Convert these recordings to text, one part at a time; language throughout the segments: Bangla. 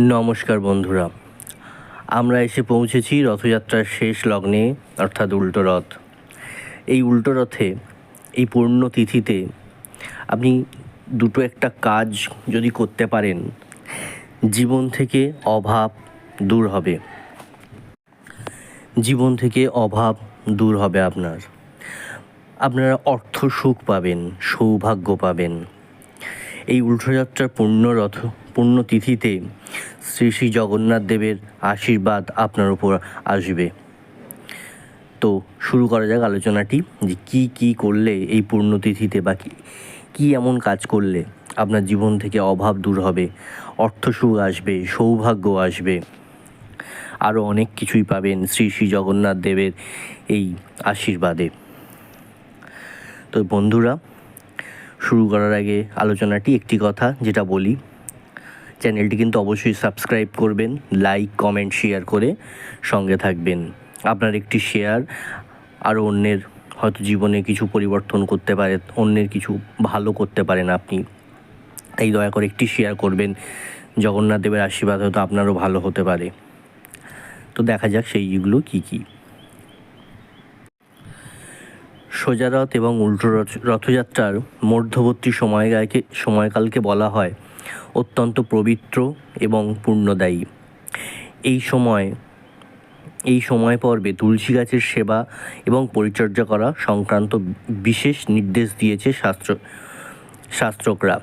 নমস্কার বন্ধুরা। আমরা এসে পৌঁছেছি রথযাত্রার শেষ লগ্নে, অর্থাৎ উল্টো রথ। এই উল্টো রথে, এই পূর্ণ তিথিতে আপনি দুটো একটা কাজ যদি করতে পারেন, জীবন থেকে অভাব দূর হবে। জীবন থেকে অভাব দূর হবে আপনার। আপনারা অর্থ সুখ পাবেন, সৌভাগ্য পাবেন। এই উল্টোযাত্রার পুণ্যরথ পুণ্যতিথিতে শ্রী শ্রী জগন্নাথ দেবের আশীর্বাদ আপনার উপর আসবে। তো শুরু করা যাক আলোচনাটি, যে কি কি করলে এই পুণ্যতিথিতে বা কি, কী এমন কাজ করলে আপনার জীবন থেকে অভাব দূর হবে, অর্থ সুখ আসবে, সৌভাগ্য আসবে। আরও অনেক কিছুই পাবেন শ্রী শ্রী জগন্নাথ দেবের এই আশীর্বাদে। তো বন্ধুরা, শুরু করার আগে আলোচনাটি একটি কথা, যেটা বলি চ্যানেলটি কিন্তু অবশ্যই সাবস্ক্রাইব করবেন, লাইক, কমেন্ট, শেয়ার করে সঙ্গে থাকবেন। আপনার একটি শেয়ার আরও অন্যের হয়তো জীবনে কিছু পরিবর্তন করতে পারে, অন্যের কিছু ভালো করতে পারেন আপনি। তাই দয়া করে একটি শেয়ার করবেন, জগন্নাথ দেবের আশীর্বাদ হয়তো আপনারও ভালো হতে পারে। তো দেখা যাক সেইগুলো কী কী। সোজা রথ এবং উল্টো রথ, রথযাত্রার মধ্যবর্তী সময়কালকে সময়কালকে বলা হয়। অত্যন্ত পবিত্র এবং পুণ্যদায়ী। এই সময় এই সময় পর্বে তুলসী গাছের সেবা এবং পরিচর্যা করা সংক্রান্ত বিশেষ নির্দেশ দিয়েছে শাস্ত্র শাস্ত্রকরা।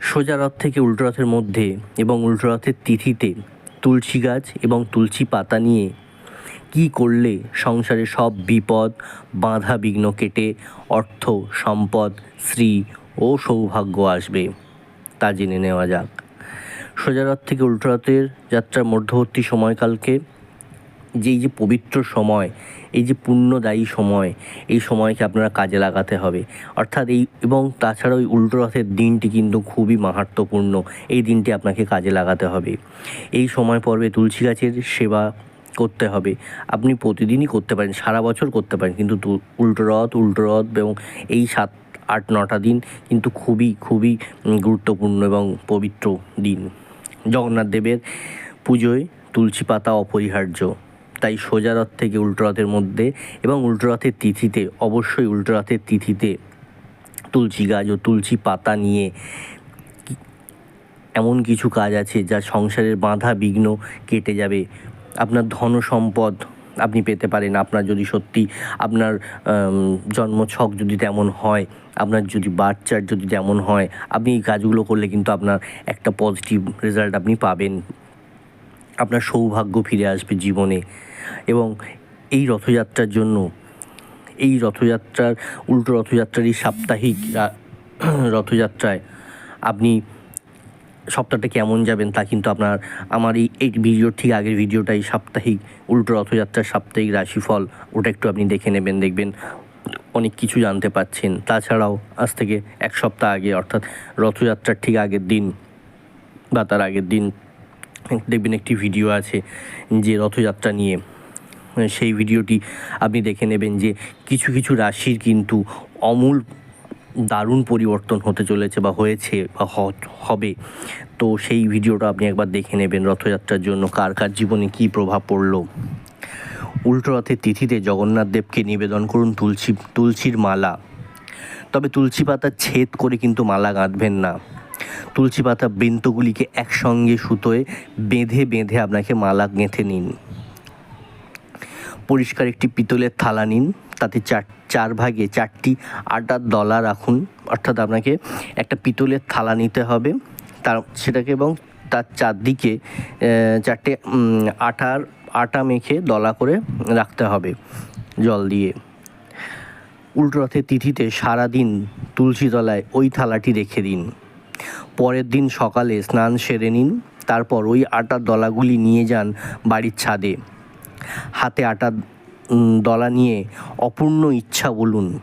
সোজা রথ থেকে উল্টো রথের মধ্যে এবং উল্টো রথের তিথিতে তুলসী গাছ এবং তুলসী পাতা নিয়ে কি করলে সংসারে সব বিপদ, বাধা বিঘ্ন কেটে অর্থ, সম্পদ, শ্রী ও সৌভাগ্য আসবে, তা জেনে নেওয়া যাক। সোজা রথ থেকে উল্টো রথের যাত্রার মধ্যবর্তী সময়কালকে যে যে পবিত্র সময়, এই যে পুণ্যদায়ী সময়, এই সময়কে আপনারা কাজে লাগাতে হবে। অর্থাৎ এই, এবং তাছাড়া ওই উল্টো রথের দিনটি কিন্তু খুবই মাহাত্মপূর্ণ এই দিনটি আপনাকে কাজে লাগাতে হবে। এই সময় পর্বে তুলসী গাছের সেবা করতে হবে। আপনি প্রতিদিনই করতে পারেন, সারা বছর করতে পারেন, কিন্তু তু- উল্টো রথ উল্টো রথ এবং এই সাত আট, নটা দিন কিন্তু খুবই খুবই গুরুত্বপূর্ণ এবং পবিত্র দিন। জগন্নাথ দেবের পুজোয় তুলসী পাতা অপরিহার্য। তাই সোজা রথ থেকে উল্টো রথের মধ্যে এবং উল্টো রথের তিথিতে, অবশ্যই উল্টো রথের তিথিতে তুলসী গাছ ও তুলসী পাতা নিয়ে এমন কিছু কাজ আছে যা সংসারের বাধা বিঘ্ন কেটে যাবে। আপনার ধন সম্পদ আপনি পেতে পারেন। আপনার যদি সত্যি আপনার জন্মছক যদি তেমন হয়, আপনার যদি বার্থ চার্ট যদি তেমন হয়, আপনি এই কাজগুলো করলে কিন্তু আপনার একটা পজিটিভ রেজাল্ট আপনি পাবেন। আপনার সৌভাগ্য ফিরে আসবে জীবনে। এবং এই রথযাত্রার জন্য, এই রথযাত্রার, উল্টো রথযাত্রার এই সাপ্তাহিক রথযাত্রায় আপনি সপ্তাহটা কেমন যাবেন তা কিন্তু আপনার, আমার এই এই ভিডিওর ঠিক আগের ভিডিওটাই সাপ্তাহিক উল্টো রথযাত্রার সাপ্তাহিক রাশিফল, ওটা একটু আপনি দেখে নেবেন, দেখবেন অনেক কিছু জানতে পাচ্ছেন। তাছাড়াও আজ থেকে এক সপ্তাহ আগে, অর্থাৎ রথযাত্রার ঠিক আগের দিন বা তার আগের দিন দেখবেন একটি ভিডিও আছে যে রথযাত্রা নিয়ে। সেই ভিডিওটি আপনি দেখে নেবেন যে কিছু কিছু রাশির কিন্তু অমূল দারুণ পরিবর্তন হতে চলেছে বা হয়েছে বা হবে। তো সেই ভিডিওটা আপনি একবার দেখে নেবেন রথযাত্রার জন্য, কার কার জীবনে কী প্রভাব পড়ল। উল্টো রথের তিথিতে জগন্নাথ দেবকে নিবেদন করুন তুলসী, তুলসীর মালা। তবে তুলসী পাতা ছেদ করে কিন্তু মালা গাঁথবেন না। তুলসী পাতা বৃন্তগুলিকে একসঙ্গে সুতোয় বেঁধে বেঁধে আপনাকে মালা গেঁথে নিন। পরিষ্কার একটি পিতলের থালা নিন। তাতে চার চার ভাগে চারটি আটার দলা রাখুন। অর্থাৎ আপনাকে একটা পিতলের থালা নিতে হবে। তার, সেটাকে এবং তার চারদিকে চারটে আটার, আটা মেখে দলা করে রাখতে হবে জল দিয়ে। উল্টো রথের তিথিতে সারাদিন তুলসী তলায় ওই থালাটি রেখে দিন। পরের দিন সকালে স্নান সেরে নিন। তারপর ওই আটার দলাগুলি নিয়ে যান বাড়ির ছাদে। হাতে আটার দলা নিয়ে অপূর্ণ ইচ্ছা বলুন।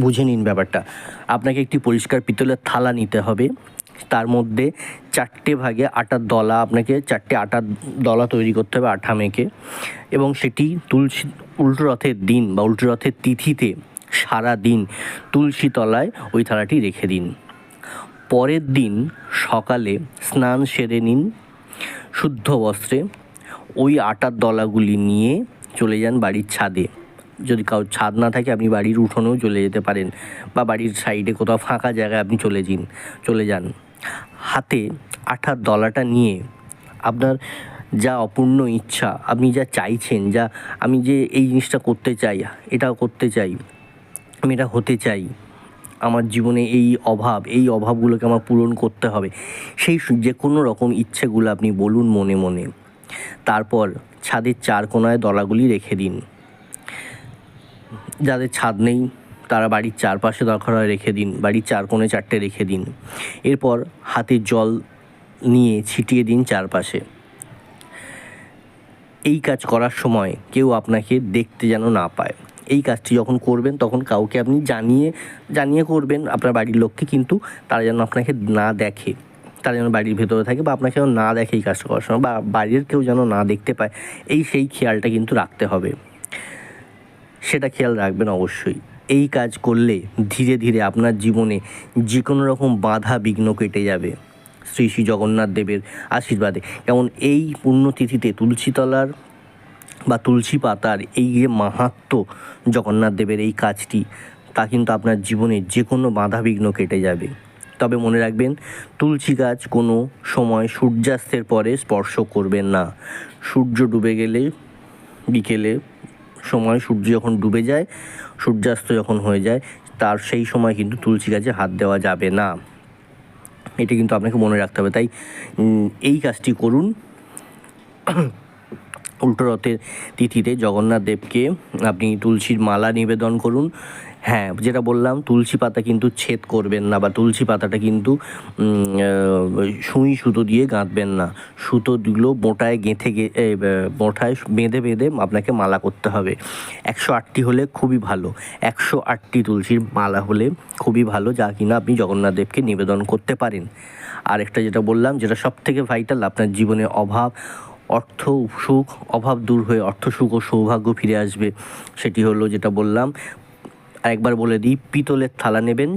বুঝে নিন ব্যাপারটা। আপনাকে একটি পরিষ্কার পিতলের থালা নিতে হবে। তার মধ্যে চারটে ভাগে আটার দলা, আপনাকে চারটে আটার দলা তৈরি করতে হবে আঠা মেখে। এবং সেটি তুলসী, উল্টো রথের দিন বা উল্টো রথের তিথিতে সারা দিন তুলসী তলায় ওই থালাটি রেখে দিন। পরের দিন সকালে স্নান সেরে নিন, শুদ্ধ বস্ত্রে। ওই আটার দলাগুলি নিয়ে চলে যান বাড়ির ছাদে। যদি কারোর ছাদ না থাকে, আপনি বাড়ির উঠোনেও চলে যেতে পারেন বা বাড়ির সাইডে কোথাও ফাঁকা জায়গায় আপনি চলে যান চলে যান। হাতে আঠার দলাটা নিয়ে আপনার যা অপূর্ণ ইচ্ছা, আপনি যা চাইছেন, যা আমি যে এই জিনিসটা করতে চাই এটা করতে চাই, আমি এটা হতে চাই, আমার জীবনে এই অভাব, এই অভাবগুলোকে আমার পূরণ করতে হবে। সেই যে কোনো রকম ইচ্ছেগুলো আপনি বলুন মনে মনে। তারপর ছাদের চার কোনায় দলাগুলি রেখে দিন। যাদের ছাদ নেই, তারা বাড়ির চারপাশে দরকার রেখে দিন, বাড়ির চার কোণে চারটে রেখে দিন। এরপর হাতে জল নিয়ে ছিটিয়ে দিন চারপাশে। এই কাজ করার সময় কেউ আপনাকে দেখতে যেন না পায়। এই কাজটি যখন করবেন, তখন কাউকে আপনি জানিয়ে জানিয়ে করবেন আপনার বাড়ির লোককে, কিন্তু তারা যেন আপনাকে না দেখে। তারা যেন বাড়ির ভেতরে থাকে বা আপনাকে না দেখে এই কাজটা করার সময় বা বাড়ির কেউ যেন না দেখতে পায়, এই সেই খেয়ালটা কিন্তু রাখতে হবে। সেটা খেয়াল রাখবেন অবশ্যই। এই কাজ করলে ধীরে ধীরে আপনার জীবনে যে কোনো রকম বাধা বিঘ্ন কেটে যাবে। শ্রী শ্রী জগন্নাথ দেবের আশীর্বাদে। যেমন এই পুণ্যতিথিতে তুলসীতলার বা তুলসী পাতার এই যে মাহাত্ম জগন্নাথ দেবের এই কাজটি, তা কিন্তু আপনার জীবনে যে কোনো বাধা বিঘ্ন কেটে যাবে। তবে মনে রাখবেন, তুলসী গাছ কোনো সময় সূর্যাস্তের পরে স্পর্শ করবেন না। সূর্য ডুবে গেলে, বিকেলে সময় সূর্য যখন ডুবে যায়, সূর্যাস্ত যখন হয়ে যায়, তার সেই সময় কিন্তু তুলসী গাছে হাত দেওয়া যাবে না। এটা কিন্তু আপনাকে মনে রাখতে হবে। তাই এই কাজটি করুন। উল্টো রথের তিথিতে জগন্নাথ দেবকে আপনি তুলসীর মালা নিবেদন করুন। হ্যাঁ যেটা বললাম, তুলসী পাতা কিন্তু ছেদ করবেন না বা তুলসী পাতাটা কিন্তু সুই সুতো দিয়ে গাঁথবেন না। সুতোগুলো মোটায় গেঁথে গে মোটায় বেঁধে বেঁধে আপনাকে মালা করতে হবে। একশো আটটি হলে খুবই ভালো। একশো আটটি তুলসীর মালা হলে খুবই ভালো, যা কিনা আপনি জগন্নাথ দেবকে নিবেদন করতে পারেন। আর একটা যেটা বললাম, যেটা সব থেকে ভাইটাল আপনার জীবনে অভাব, অর্থ সুখ, অভাব দূর হয়ে অর্থ সুখ ও সৌভাগ্য ফিরে আসবে, সেটি হলো যেটা বললাম আরেকবার বলে দিই, পিতলের থালা নেবেন,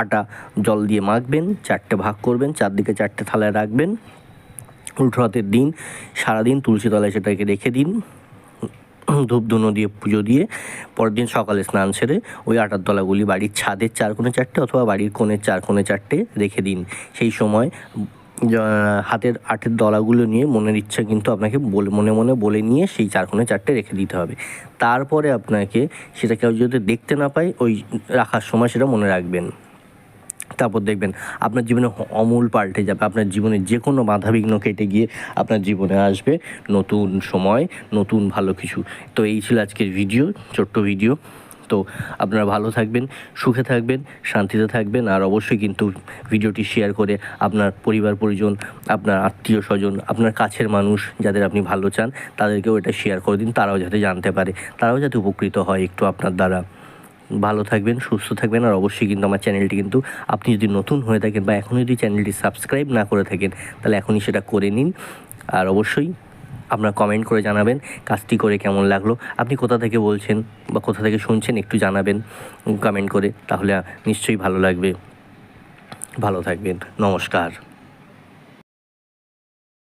আটা জল দিয়ে মাখবেন, চারটে ভাগ করবেন, চারদিকে চারটে থালায় রাখবেন। উল্টো হাতের দিন, সারাদিন তুলসী তলায় সেটাকে রেখে দিন ধূপ ধুনো দিয়ে পুজো দিয়ে, পরের দিন সকালে স্নান সেরে ওই আটার দলাগুলি বাড়ির ছাদের চার কোণে চারটে অথবা বাড়ির কোণের চার কোণে চারটে রেখে দিন। সেই সময় হাতের, আটের দলাগুলো নিয়ে মনের ইচ্ছা কিন্তু আপনাকে বলে, মনে মনে বলে নিয়ে সেই চার কোণে চারটে রেখে দিতে হবে। তারপরে আপনাকে সেটা কেউ যদি দেখতে না পায় ওই রাখার সময় সেটা মনে রাখবেন। তারপর দেখবেন আপনার জীবনে অমূল পাল্টে যাবে। আপনার জীবনে যে কোনো বাধাবিঘ্ন কেটে গিয়ে আপনার জীবনে আসবে নতুন সময়, নতুন ভালো কিছু। তো এই ছিল আজকের ভিডিও ছোট্ট ভিডিও তো আপনারা ভালো থাকবেন, সুখে থাকবেন, শান্তিতে থাকবেন। আর অবশ্যই কিন্তু ভিডিওটি শেয়ার করে আপনার পরিবার, পরিজন, আপনার আত্মীয় স্বজন, আপনার কাছের মানুষ যাদের আপনি ভালো চান, তাদেরকেও এটা শেয়ার করে দিন। তারাও যাতে জানতে পারে, তারাও যাতে উপকৃত হয় একটু আপনার দ্বারা। ভালো থাকবেন, সুস্থ থাকবেন। আর অবশ্যই কিন্তু আমার চ্যানেলটি কিন্তু আপনি যদি নতুন হয়ে থাকেন বা এখনও যদি চ্যানেলটি সাবস্ক্রাইব না করে থাকেন, তাহলে এখনই সেটা করে নিন। আর অবশ্যই আপনার কমেন্ট করে জানাবেন, কাজটি করে কেমন লাগল। আপনি কোথা থেকে বলছেন বা কোথা থেকে শুনছেন একটু জানাবেন কমেন্ট করে, তাহলে নিশ্চয়ই ভালো লাগবে। ভালো থাকবেন, নমস্কার।